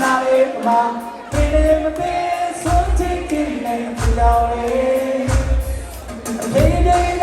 နာလေးမှာပြေလေးမပေးဆုံးချစ်ခင်နေပူတော်လေးအဖေလေး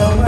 away.